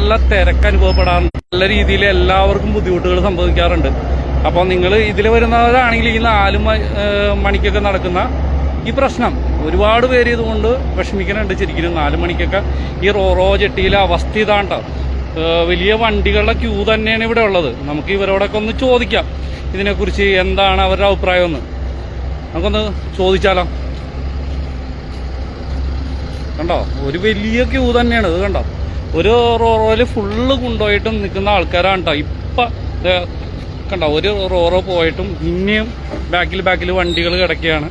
നല്ല തിരക്ക് അനുഭവപ്പെടാൻ നല്ല രീതിയിൽ എല്ലാവർക്കും ബുദ്ധിമുട്ടുകൾ സംഭവിക്കാറുണ്ട്. അപ്പോൾ നിങ്ങൾ ഇതിൽ വരുന്നവരാണെങ്കിൽ ഈ നാല് മണിക്കൊക്കെ നടക്കുന്ന ഈ പ്രശ്നം ഒരുപാട് പേര് ഇതുകൊണ്ട് വിഷമിക്കുന്നുണ്ട് ശരിക്കും നാല് മണിക്കൊക്കെ. ഈ റോറോ ജെട്ടിയിലെ അവസ്ഥ ഇതാണ്ടോ? വലിയ വണ്ടികളുടെ ക്യൂ തന്നെയാണ് ഇവിടെ ഉള്ളത്. നമുക്ക് ഇവരോടൊക്കെ ഒന്ന് ചോദിക്കാം. ഇതിനെക്കുറിച്ച് എന്താണ് അവരുടെ അഭിപ്രായം എന്ന്. നമുക്കൊന്ന് ചോദിച്ചാലോ? കണ്ടോ? ഒരു വലിയ ക്യൂ തന്നെയാണ് ഇത് കണ്ടോ? ഒരു റോറോയിൽ ഫുള്ള് കൊണ്ടുപോയിട്ടും നിൽക്കുന്ന ആൾക്കാരാണ് കേട്ടോ ഇപ്പം കണ്ട ഒരു റോറോ പോയിട്ടും പിന്നെയും ബാക്കിൽ ബാക്കിൽ വണ്ടികൾ കിടക്കുകയാണ്.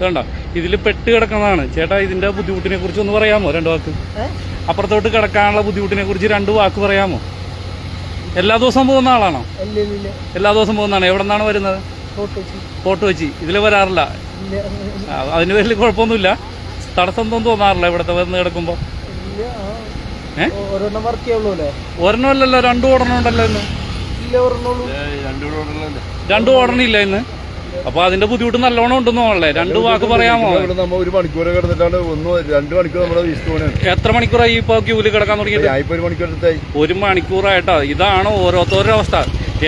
കണ്ട ഇതിൽ പെട്ട് കിടക്കുന്നതാണ്. ചേട്ടാ ഇതിന്റെ ബുദ്ധിമുട്ടിനെ കുറിച്ച് ഒന്ന് പറയാമോ? രണ്ടു വാക്ക്. അപ്പുറത്തോട്ട് കിടക്കാനുള്ള ബുദ്ധിമുട്ടിനെ കുറിച്ച് രണ്ട് വാക്ക് പറയാമോ? എല്ലാ ദിവസവും പോകുന്ന ആളാണോ? എല്ലാ ദിവസവും പോകുന്നതാണ്. എവിടെ നിന്നാണ് വരുന്നത്? ഫോട്ടോ വെച്ച് ഇതിൽ വരാറില്ല. അതിന് വലിയ കുഴപ്പമൊന്നുമില്ല. തടസ്സം ഒന്നും തോന്നാറില്ല ഇവിടത്തെ വന്ന് കിടക്കുമ്പോൾ ഒരെണ്ണം വർക്ക് ചെയ്യുള്ളൂ അല്ലേ ഒരെണ്ണം അല്ലല്ലോ രണ്ടു ഓടണം ഉണ്ടല്ലോ ഇന്ന്. രണ്ടു ഓടണം ഇല്ല ഇന്ന്. അപ്പൊ അതിന്റെ ബുദ്ധിമുട്ട് നല്ലോണം ഉണ്ടെന്ന് അല്ലേ രണ്ട് വാക്ക് പറയാമോ? ഇവിടെ നമ്മ ഒരു മണിക്കൂർ കിടന്നിട്ടാണ് ഒന്ന് രണ്ട് മണിക്കൂർ നമ്മുടെ എത്ര മണിക്കൂറായി ഇപ്പൊ ക്യൂൽ കിടക്കാൻ തുടങ്ങിയിട്ട്? ഒരു മണിക്കൂറായിട്ടോ. ഇതാണ് ഓരോരുത്തരുടെ അവസ്ഥ.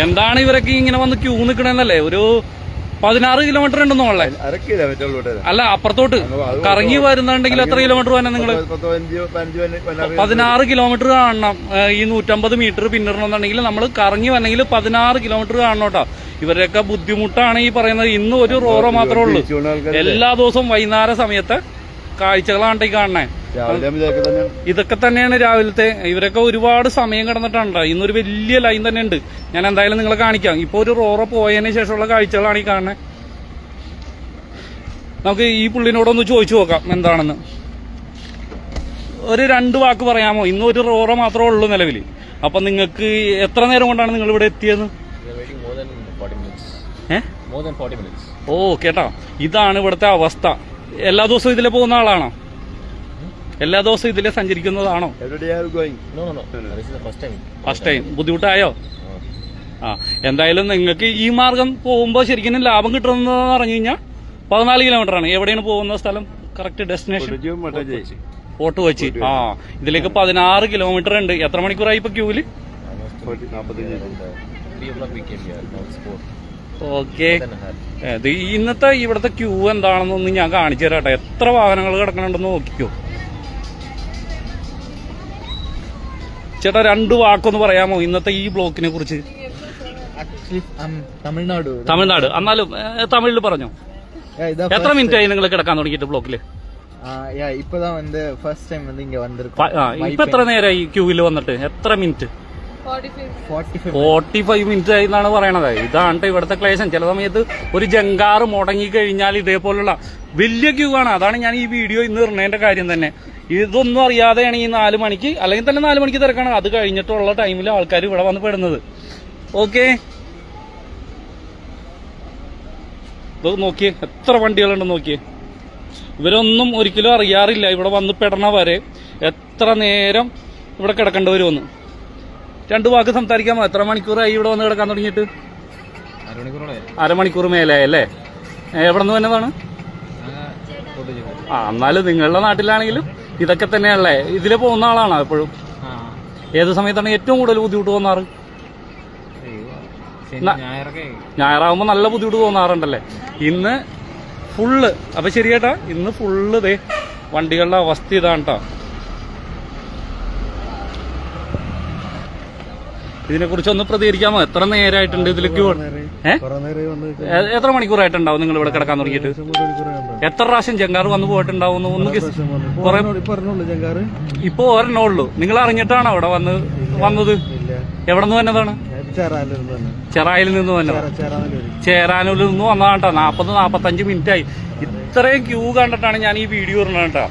എന്താണ് ഇവരൊക്കെ ഇങ്ങനെ വന്ന് ക്യൂ നിൽക്കണെന്നല്ലേ ഒരു പതിനാറ് കിലോമീറ്റർ ഉണ്ടെന്ന് തോന്നല്ലേ അര കിലോമീറ്റർ അല്ല അപ്പുറത്തോട്ട്. കറങ്ങി വരുന്നുണ്ടെങ്കിൽ എത്ര കിലോമീറ്റർ വേണം നിങ്ങൾ പതിനാറ് കിലോമീറ്റർ കാണണം. ഈ നൂറ്റമ്പത് മീറ്റർ പിന്നിടണമെന്നുണ്ടെങ്കിൽ നമ്മൾ കറങ്ങി വന്നെങ്കിൽ പതിനാറ് കിലോമീറ്റർ കാണണം കേട്ടോ. ഇവരുടെയൊക്കെ ബുദ്ധിമുട്ടാണ് ഈ പറയുന്നത്. ഇന്ന് ഒരു റോറോ മാത്രമേ ഉള്ളൂ. എല്ലാ ദിവസവും വൈകുന്നേര സമയത്ത് കാഴ്ചകളാണ് ഈ കാണണേ ഇതൊക്കെ തന്നെയാണ് രാവിലത്തെ ഇവരൊക്കെ ഒരുപാട് സമയം കിടന്നിട്ടുണ്ട് ഇന്നൊരു വലിയ ലൈൻ തന്നെ ഉണ്ട് ഞാൻ എന്തായാലും നിങ്ങളെ കാണിക്കാം. ഇപ്പൊ ഒരു റോറോ പോയതിനു ശേഷമുള്ള കാഴ്ചകളാണ് ഈ കാണുന്നത് നമുക്ക് ഈ പുള്ളിനോടൊന്ന് ചോദിച്ചു നോക്കാം എന്താണെന്ന്. ഒരു രണ്ട് വാക്ക് പറയാമോ? ഇന്ന് ഒരു റോറോ മാത്രമേ ഉള്ളൂ നിലവിൽ അപ്പൊ നിങ്ങൾക്ക് എത്ര നേരം കൊണ്ടാണ് നിങ്ങൾ ഇവിടെ എത്തിയത്? more than 40 minutes. ഏ? More than 40 minutes. ഓ കേട്ടോ. ഇതാണ് ഇവിടുത്തെ അവസ്ഥ. എല്ലാ ദിവസവും ഇതിലെ പോകുന്ന ആളാണോ? എല്ലാ ദിവസവും ഇതിലെ സഞ്ചരിക്കുന്നതാണോ. First time ബുദ്ധിമുട്ടായോ? ആ എന്തായാലും നിങ്ങൾക്ക് ഈ മാർഗം പോകുമ്പോൾ ശരിക്കും ലാഭം കിട്ടുന്നതെന്ന് പറഞ്ഞു കഴിഞ്ഞാൽ പതിനാല് കിലോമീറ്റർ ആണ്. എവിടെയാണ് പോകുന്ന സ്ഥലം? കറക്റ്റ് ഡെസ്റ്റിനേഷൻ ഫോർട്ട് വെച്ച് ആ ഇതിലേക്ക് പതിനാറ് കിലോമീറ്റർ ഉണ്ട്. എത്ര മണിക്കൂറായി ഇപ്പൊ ക്യൂൽ almost നാപ്പത്തഞ്ച് around 3 o'clock we came here. Now it's 4. Okay ഇന്നത്തെ ഇവിടുത്തെ ക്യൂ എന്താണെന്നൊന്ന് ഞാൻ കാണിച്ചു തരാട്ടെ. എത്ര വാഹനങ്ങൾ കിടക്കണുണ്ടെന്ന് നോക്കിക്കോ. ചേട്ടാ രണ്ടു വാക്കൊന്ന് പറയാമോ? ഇന്നത്തെ ഈ ബ്ലോക്കിനെ കുറിച്ച്. തമിഴ്നാട്. തമിഴ്നാട്. എന്നാലും തമിഴിൽ പറഞ്ഞോ? എത്ര മിനിറ്റ് ആയി നിങ്ങൾ കിടക്കാൻ തുടങ്ങിയിട്ട് ബ്ലോക്കിൽ? ഇപ്പൊ എത്ര നേരമായി ക്യൂവിൽ വന്നിട്ട്? എത്ര മിനിറ്റ്? ഫോർട്ടി ഫൈവ് മിനിറ്റ് ആയി എന്നാണ് പറയണത്. ഇതാണ് ഇവിടുത്തെ ക്ലേശം. ചില സമയത്ത് ഒരു ജങ്കാറ് മുടങ്ങി കഴിഞ്ഞാൽ ഇതേപോലുള്ള വലിയ ക്യൂ ആണ്. അതാണ് ഞാൻ ഈ വീഡിയോ ഇന്ന് ഇടുന്നതിന്റെ കാര്യം തന്നെ. ഇതൊന്നും അറിയാതെയാണ് ഈ നാല് മണിക്ക് അല്ലെങ്കിൽ തന്നെ നാല് മണിക്ക് തിരക്കാണ്. അത് കഴിഞ്ഞിട്ടുള്ള ടൈമിൽ ആൾക്കാർ ഇവിടെ വന്ന് പെടുന്നത്. ഓക്കെ ഇത് നോക്കിയേ. എത്ര വണ്ടികളുണ്ടെന്ന് നോക്കിയേ. ഇവരൊന്നും ഒരിക്കലും അറിയാറില്ല ഇവിടെ വന്ന് പെടണ വരെ എത്ര നേരം ഇവിടെ കിടക്കേണ്ടി വരുമെന്ന്. രണ്ട് വാക്ക് സംസാരിക്കാമോ? എത്ര മണിക്കൂറായി ഇവിടെ വന്ന് കിടക്കാൻ തുടങ്ങിയിട്ട്? അരമണിക്കൂർ മേലെ അല്ലേ? എവിടെ നിന്ന് വന്നതാണ്? ആ എന്നാലും നിങ്ങളുടെ നാട്ടിലാണെങ്കിലും ഇതൊക്കെ തന്നെയല്ലേ ഇതിലെ പോകുന്ന ആളാണോ എപ്പോഴും? ഏത് സമയത്താണ് ഏറ്റവും കൂടുതൽ ബുദ്ധിമുട്ട് തോന്നാറ്? ഞായറാവുമ്പോ ഞായറാകുമ്പോൾ നല്ല ബുദ്ധിമുട്ട് തോന്നാറുണ്ടല്ലേ? ഇന്ന് ഫുള്ള് അപ്പൊ ശരിയേട്ടാ ഇന്ന് ഫുള്ള് ദേ വണ്ടികളുടെ അവസ്ഥ ഇതാണ് കേട്ടോ ഇതിനെ കുറിച്ച് ഒന്ന് പ്രതികരിക്കാമോ? എത്ര നേരമായിട്ടുണ്ട് ഇതിലേക്ക് എത്ര മണിക്കൂറായിട്ടുണ്ടാവും നിങ്ങൾ ഇവിടെ കിടക്കാൻ തുടങ്ങിയിട്ട്? എത്ര പ്രാവശ്യം ജങ്കാർ വന്നു പോയിട്ടുണ്ടാവും ഒന്ന് ഇപ്പൊ ഒരെണ്ണേ ഉള്ളൂ നിങ്ങൾ അറിഞ്ഞിട്ടാണോ അവിടെ വന്ന് വന്നത്? എവിടെ നിന്ന് വന്നതാണ്? ചെറായിൽ നിന്ന് വന്നത്? ചേരാനൂരിൽ നിന്ന് വന്നതാണ് നാപ്പത് നാപ്പത്തഞ്ച് മിനിറ്റ് ആയി ഇത്രയും ക്യൂ കണ്ടിട്ടാണ് ഞാൻ ഈ വീഡിയോ ഇടുന്നത് കേട്ടോ.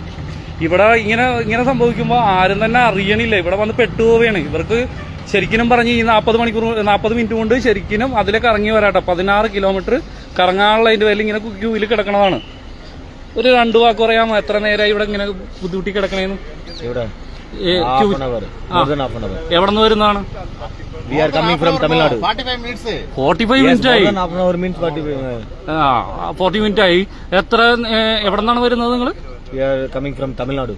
ഇവിടെ ഇങ്ങനെ ഇങ്ങനെ സംഭവിക്കുമ്പോൾ ആരും തന്നെ അറിയണില്ല. ഇവിടെ വന്ന് പെട്ടുപോവുകയാണ്. ഇവർക്ക് ശരിക്കും പറഞ്ഞ് ഈ നാൽപ്പത് മണിക്കൂർ നാൽപ്പത് മിനിറ്റ് കൊണ്ട് ശരിക്കും അതിലേക്ക് ഇറങ്ങി വരാട്ടോ പതിനാറ് കിലോമീറ്റർ കറങ്ങാനുള്ള അതിന്റെ പേരിൽ ഇങ്ങനെ ക്യൂവിൽ കിടക്കണതാണ്. ഒരു രണ്ട് വാക്ക് പറയാമോ? എത്ര നേരമായി ഇവിടെ ഇങ്ങനെ ബുദ്ധിമുട്ടി കിടക്കണേന്ന്? ഇവിടെ എവിടെ നിന്ന് വരുന്നതാണ്? we are coming from tamil nadu forty five minute ആയി. than half an hour means 45 ആ ഫോർട്ടി മിനിറ്റ് ആയി. എത്ര എവിടെ നിന്നാണ് വരുന്നത് നിങ്ങൾ we are coming from tamil nadu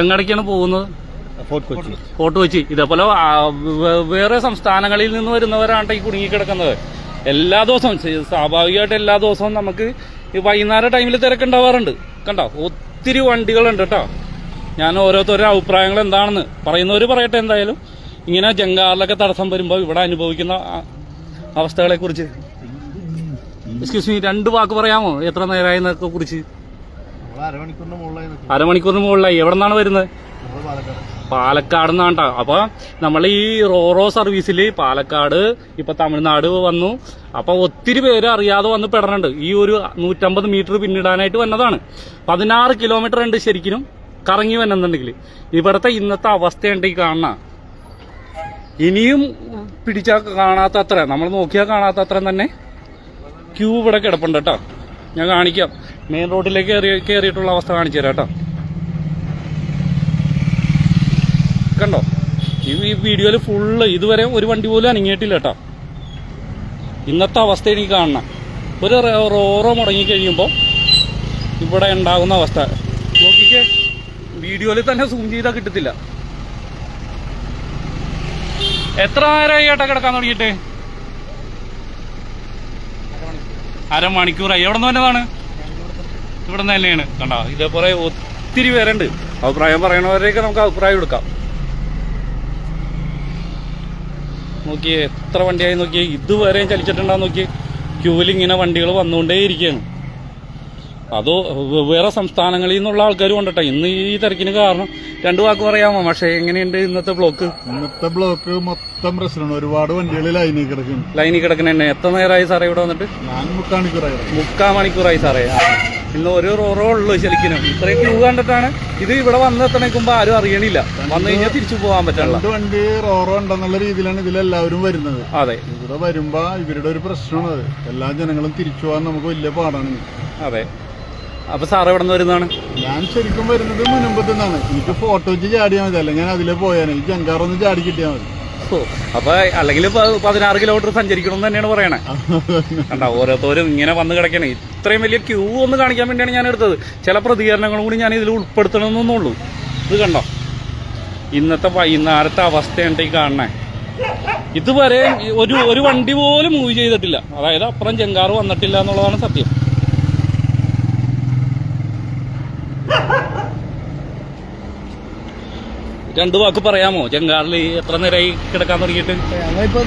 എങ്ങടേക്കാണ് പോകുന്നത്? ഫോർട്ട് കൊച്ചി. ഇതേപോലെ വേറെ സംസ്ഥാനങ്ങളിൽ നിന്ന് വരുന്നവരാണ് ഈ കുടുങ്ങിക്കിടക്കുന്നത്. എല്ലാ ദിവസവും സ്വാഭാവികമായിട്ട് എല്ലാ ദിവസവും നമുക്ക് ഈ വൈകുന്നേരം ടൈമിൽ തിരക്കുണ്ടാവാറുണ്ട്. കണ്ടോ? ഒത്തിരി വണ്ടികളുണ്ട് കേട്ടോ. ഞാൻ ഓരോരുത്തരുടെ അഭിപ്രായങ്ങൾ എന്താണെന്ന് പറയുന്നവർ പറയട്ടെ എന്തായാലും. ഇങ്ങനെ ജങ്കാറിലൊക്കെ തടസ്സം വരുമ്പോൾ ഇവിടെ അനുഭവിക്കുന്ന അവസ്ഥകളെ കുറിച്ച് എക്സ്ക്യൂസ് മീ രണ്ട് വാക്ക് പറയാമോ? എത്ര നേരമായി എന്നൊക്കെ കുറിച്ച്? അരമണിക്കൂറിന് മുകളിലായി എവിടെ നിന്നാണ് വരുന്നത്? പാലക്കാട് നിന്നാണ് നിന്നാണ് അപ്പൊ നമ്മൾ ഈ റോറോ സർവീസിൽ പാലക്കാട് ഇപ്പൊ തമിഴ്നാട് വന്നു. അപ്പോൾ ഒത്തിരി പേര് അറിയാതെ വന്ന് പെടണുണ്ട്. ഈ ഒരു നൂറ്റമ്പത് മീറ്റർ പിന്നിടാനായിട്ട് വന്നതാണ്. പതിനാറ് കിലോമീറ്റർ ഉണ്ട് ശരിക്കും കറങ്ങി വന്നെന്നുണ്ടെങ്കിൽ ഇവിടുത്തെ ഇന്നത്തെ അവസ്ഥയുണ്ട് ഈ കാണുന്ന. ഇനിയും പിടിച്ചാൽ കാണാത്ത അത്ര നമ്മൾ നോക്കിയാൽ കാണാത്ത അത്ര തന്നെ. ക്യൂ ഇവിടെ കിടപ്പുണ്ട് കേട്ടോ. ഞാൻ കാണിക്കാം. മെയിൻ റോഡിലേക്ക് കയറി കയറിയിട്ടുള്ള അവസ്ഥ കാണിച്ചു തരാം കേട്ടോ. കണ്ടോ? ഈ വീഡിയോയിൽ ഫുള്ള് ഇതുവരെ ഒരു വണ്ടി പോലും അനങ്ങിയിട്ടില്ല കേട്ടോ. ഇന്നത്തെ അവസ്ഥ എനിക്ക് കാണണം. ഒരു റോറോ മുടങ്ങി കഴിയുമ്പോൾ ഇവിടെ ഉണ്ടാകുന്ന അവസ്ഥ. നോക്കിക്കേ വീഡിയോയിൽ തന്നെ സൂം ചെയ്താൽ കിട്ടത്തില്ല. എത്ര നേരമായി ഏട്ടാ കിടക്കാൻ തുടങ്ങിയിട്ട്? അരമണിക്കൂറായി. എവിടെ നിന്ന് വന്നതാണ്? ഇവിടെ നിന്ന് തന്നെയാണ്. കണ്ടോ ഇതേപോലെ ഒത്തിരി പേരുണ്ട്. അഭിപ്രായം പറയണവരെയൊക്കെ നമുക്ക് അഭിപ്രായം എടുക്കാം. നോക്കിയേ എത്ര വണ്ടിയായി നോക്കിയേ? ഇതുവരെയും ചലിച്ചിട്ടുണ്ടാന്ന് നോക്കിയേ. ക്യൂവിൽ ഇങ്ങനെ വണ്ടികൾ വന്നുകൊണ്ടേ ഇരിക്കുകയാണ് അതോ വേറെ സംസ്ഥാനങ്ങളിൽ നിന്നുള്ള ആൾക്കാർ കൊണ്ടട്ടെ. ഇന്ന് ഈ തിരക്കിന് കാരണം രണ്ടു വാക്ക് പറയാമോ? പക്ഷേ എങ്ങനെയുണ്ട് ഇന്നത്തെ ബ്ലോക്ക്? ഇന്നത്തെ ബ്ലോക്ക് മൊത്തം പ്രശ്നമാണ്. ഒരുപാട് വണ്ടികൾ ലൈനിൽ കിടക്കുന്നു ലൈനിൽ കിടക്കുന്നതന്നെ എത്ര നേരമായി സാറേ ഇവിടെ വന്നിട്ട്? ഞാൻ മുക്കാണിക്കൂറായി മുക്കാൽ മണിക്കൂറായി സാറേ. ഇന്ന് ഓരോ റോറോ ഉള്ളു ശരിക്കും ഇത്രയും ക്യൂ കണ്ടിട്ടാണ് ഇത് ഇവിടെ വന്നെത്തണേക്കുമ്പോ ആരും അറിയണില്ല. വന്നു കഴിഞ്ഞാൽ തിരിച്ചു പോകാൻ പറ്റില്ല രണ്ട് വണ്ടി റോറോ ഉണ്ടെന്നുള്ള രീതിയിലാണ് ഇതിലെല്ലാവരും വരുന്നത്. അതെ. ഇവിടെ വരുമ്പോ ഇവരുടെ ഒരു പ്രശ്നമാണ് അത്. എല്ലാ ജനങ്ങളും തിരിച്ചു പോകാൻ നമുക്ക് വലിയ പാടാണ്. അതെ. അപ്പൊ സാർ എവിടെ നിന്ന് വരുന്നതാണ്? ഞാൻ ശരിക്കും വരുന്നത് മുനമ്പത്ത് നിന്നാണ് എനിക്ക് ഫോട്ടോ വെച്ച് ചാടിയാൽ മതി. അല്ല ഞാൻ അതിലെ പോയാൽ ഈ ജങ്കാറൊന്ന് ചാടി കിട്ടിയാൽ മതി. അപ്പൊ അല്ലെങ്കിൽ പതിനാറ് കിലോമീറ്റർ സഞ്ചരിക്കണം എന്ന് തന്നെയാണ് പറയണേ. കണ്ട ഓരോരുത്തരും ഇങ്ങനെ വന്ന് കിടക്കണേ. ഇത്രയും വലിയ ക്യൂ ഒന്ന് കാണിക്കാൻ വേണ്ടിയാണ് ഞാൻ എടുത്തത്. ചില പ്രതികരണങ്ങളും കൂടി ഞാൻ ഇതിൽ ഉൾപ്പെടുത്തണമെന്നുള്ളൂ ഇത് കണ്ടോ? ഇന്നത്തെ വൈകുന്നേരത്തെ അവസ്ഥയുണ്ട് ഈ കാണണേ. ഇതുവരെ ഒരു ഒരു വണ്ടി പോലും മൂവ് ചെയ്തിട്ടില്ല. അതായത് അപ്പുറം ജങ്കാറ് വന്നിട്ടില്ല എന്നുള്ളതാണ് സത്യം. രണ്ടു വാക്ക് പറയാമോ? ചെങ്കാളിൽ എത്ര നേരമായി കിടക്കാൻ തുടങ്ങിയിട്ട്? ഞങ്ങളിപ്പോ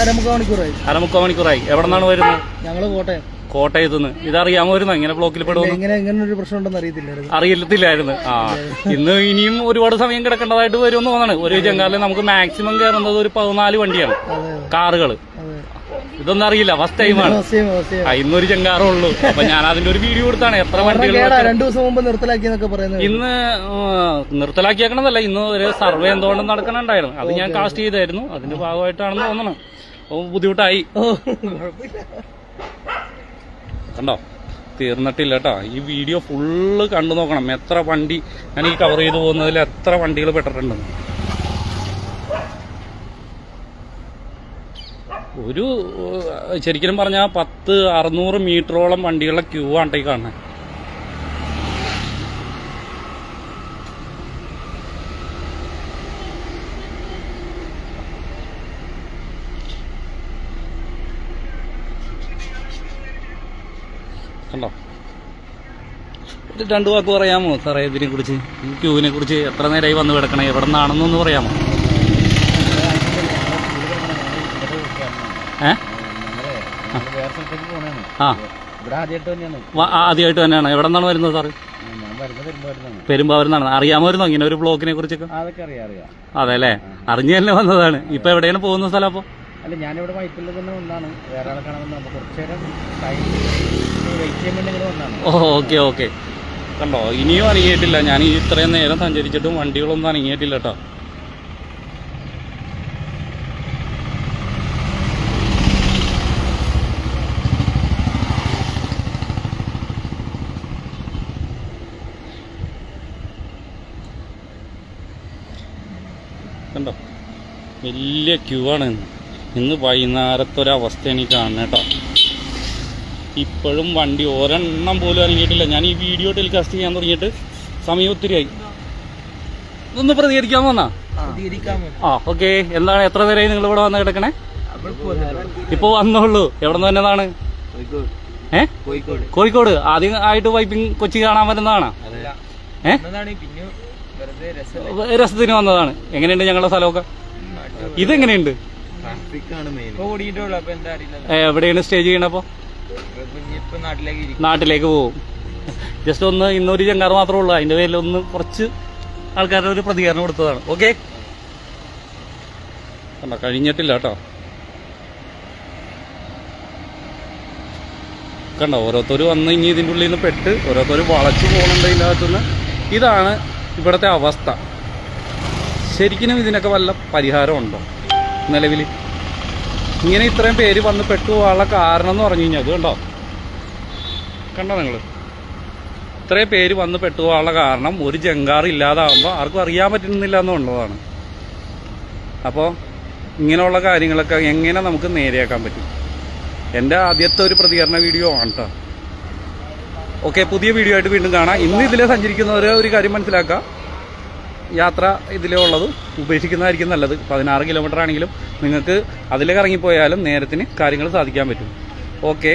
അരമുക്കാൽ മണിക്കൂറായി അരമുക്കാൽ മണിക്കൂറായി എവിടെ നിന്നാണ് വരുന്നത്? ഞങ്ങൾ കോട്ടയം. കോട്ടയത്ത് നിന്ന്. ഇതറിയാമോ വരുന്നു ഇങ്ങനെ ബ്ലോക്കിൽ പെടുന്നു പ്രശ്നം ഉണ്ടെന്ന് അറിയത്തില്ലായിരുന്നു. അറിയത്തില്ലായിരുന്നു. ആ. ഇന്ന് ഇനിയും ഒരുപാട് സമയം കിടക്കേണ്ടതായിട്ട് വരുമെന്ന് തോന്നാണ് ഒരു ജങ്കാറിൽ നമുക്ക് മാക്സിമം കയറുന്നത് ഒരു പതിനാല് വണ്ടിയാണ്. കാറുകൾ അതെ. ഇതൊന്നും അറിയില്ല. ഫസ്റ്റ് ടൈമാണ് ഇന്നൊരു ചെങ്കാറുള്ളൂ ഉള്ളൂ അപ്പൊ ഞാൻ അതിന്റെ ഒരു വീഡിയോ കൊടുത്താണ്. എത്ര വണ്ടികൾ രണ്ടു ദിവസം മുമ്പ് നിർത്തലാക്കി എന്നൊക്കെ പറയുന്നത് ഇന്ന് നിർത്തലാക്കിയേക്കണമെന്നല്ല ഇന്ന് ഒരു സർവേ എന്തുകൊണ്ടും നടക്കണുണ്ടായിരുന്നു. അത് ഞാൻ കാസ്റ്റ് ചെയ്തായിരുന്നു. അതിന്റെ ഭാഗമായിട്ടാണെന്ന് തോന്നണം. അപ്പൊ ബുദ്ധിമുട്ടായി. കണ്ടോ? തീർന്നിട്ടില്ല കേട്ടോ. ഈ വീഡിയോ ഫുള്ള് കണ്ടു നോക്കണം. എത്ര വണ്ടി ഞാൻ ഈ കവർ ചെയ്തു പോകുന്നതിൽ എത്ര വണ്ടികൾ പെട്ടിട്ടുണ്ടെന്ന്. ഒരു ശരിക്കും പറഞ്ഞാൽ പത്ത് അറുന്നൂറ് മീറ്ററോളം വണ്ടികളുടെ ക്യൂ ആണ് ഈ കാണുന്നത് രണ്ടു വാക്ക് പറയാമോ സാറേ ഇതിനെ കുറിച്ച് ക്യൂവിനെ കുറിച്ച് എത്ര നേരമായി വന്ന് കിടക്കണേ? എവിടെ നിന്നാണെന്നൊന്ന് പറയാമോ ഏ വേറെ സ്ഥലത്തേക്ക് പോണേണ് ആ ഇവിടെ ആദ്യമായിട്ട് തന്നെയാണ് എവിടെ നിന്നാണ് വരുന്നത് സാറ്? പെരുമ്പാവൂരിൽ നിന്നാണ് അറിയാമായിരുന്നോ ഇങ്ങനെ ഒരു ബ്ലോക്കിനെ കുറിച്ചൊക്കെ? അതെ അല്ലേ അറിഞ്ഞു തന്നെ വന്നതാണ്. ഇപ്പൊ എവിടെയാണ് പോകുന്ന സ്ഥലം അപ്പൊ? അല്ല ഞാനിവിടെ വൈപ്പിൽ തന്നെ വന്നാണ് വേറെ ആളെ കാണാൻ വന്നപ്പോൾ കുറച്ച് നേരം ടൈം വെയിറ്റ് ചെയ്യാൻ വേണ്ടി ഇങ്ങനെ വന്നാണ് ഓ ഓക്കെ ഓക്കെ. കണ്ടോ? ഇനിയും അനങ്ങിയിട്ടില്ല. ഞാൻ ഇത്രയും നേരം സഞ്ചരിച്ചിട്ടും വണ്ടികളൊന്നും അനങ്ങിയിട്ടില്ല കേട്ടോ കണ്ടോ വലിയ ക്യൂ ആണ്. ഇന്ന് ഇന്ന് വൈകുന്നേരത്തെ ഒരവസ്ഥയാണ് ഈ കാണുന്നത് കേട്ടോ. ഇപ്പോഴും വണ്ടി ഒരെണ്ണം പോലും ഇറങ്ങിയിട്ടില്ല. ഞാൻ ഈ വീഡിയോ ടെലികാസ്റ്റ് ചെയ്യാൻ തുടങ്ങിയിട്ട് സമയം ഒത്തിരിയായി. ഒന്ന് പ്രതികരിക്കാൻ വന്നാ? ആ ഓക്കെ എന്താണ് എത്ര പേരായി നിങ്ങൾ ഇവിടെ വന്ന് കിടക്കണേ? ഇപ്പൊ വന്നോളൂ എവിടെ നിന്ന് വന്നതാണ്? ഏ? കോഴിക്കോട്. ആദ്യം ആയിട്ട് വൈപ്പിംഗ് കൊച്ചി കാണാൻ വരുന്നതാണ്. ഏ? രസത്തിന് വന്നതാണ്. എങ്ങനെയുണ്ട് ഞങ്ങളുടെ സ്ഥലമൊക്കെ? ഇതെങ്ങനെയുണ്ട്? എവിടെയാണ് സ്റ്റേ ചെയ്യണപ്പോ നാട്ടിലേക്ക് പോകും ജസ്റ്റ് ഒന്ന് ഇന്നൊരു ചങ്ങാറ് മാത്രമേ ഉള്ളൂ. അതിന്റെ പേരിൽ ഒന്ന് കുറച്ച് ആൾക്കാരുടെ ഒരു പ്രതികരണം കൊടുത്തതാണ്. ഓക്കെ കണ്ടോ കഴിഞ്ഞിട്ടില്ല കേട്ടോ. കണ്ടോ ഓരോരുത്തർ വന്ന് ഇനി ഇതിന്റെ ഉള്ളിൽ നിന്ന് പെട്ട് ഓരോരുത്തർ വളച്ചു പോകുന്നുണ്ട് ഇതിന്റെ അകത്തുനിന്ന് ഇതാണ് ഇവിടുത്തെ അവസ്ഥ. ശരിക്കും ഇതിനൊക്കെ വല്ല പരിഹാരമുണ്ടോ? നിലവിൽ ഇങ്ങനെ ഇത്രയും പേര് വന്ന് പെട്ടു പോകാനുള്ള കാരണം എന്ന് പറഞ്ഞു കഴിഞ്ഞാൽ അത് കണ്ടോ? കണ്ടോ നിങ്ങൾ ഇത്രയും പേര് വന്ന് പെട്ടു പോകാനുള്ള കാരണം ഒരു ജങ്കാർ ഇല്ലാതാകുമ്പോൾ ആർക്കും അറിയാൻ പറ്റുന്നില്ല എന്നുള്ളതാണ്. അപ്പോൾ ഇങ്ങനെയുള്ള കാര്യങ്ങളൊക്കെ എങ്ങനെ നമുക്ക് നേരെയാക്കാൻ പറ്റും? എന്റെ ആദ്യത്തെ ഒരു പ്രതികരണ വീഡിയോ ആണ് കേട്ടോ ഓക്കെ പുതിയ വീഡിയോ ആയിട്ട് വീണ്ടും കാണാം. ഇന്ന് ഇതിലെ സഞ്ചരിക്കുന്നവരെ ഒരു കാര്യം മനസ്സിലാക്കുക യാത്ര ഇതിലേ ഉള്ളത് ഉപേക്ഷിക്കുന്നതായിരിക്കും നല്ലത്. പതിനാറ് കിലോമീറ്റർ ആണെങ്കിലും നിങ്ങൾക്ക് അതിലേക്ക് ഇറങ്ങിപ്പോയാലും നേരത്തിന് കാര്യങ്ങൾ സാധിക്കാൻ പറ്റും. ഓക്കെ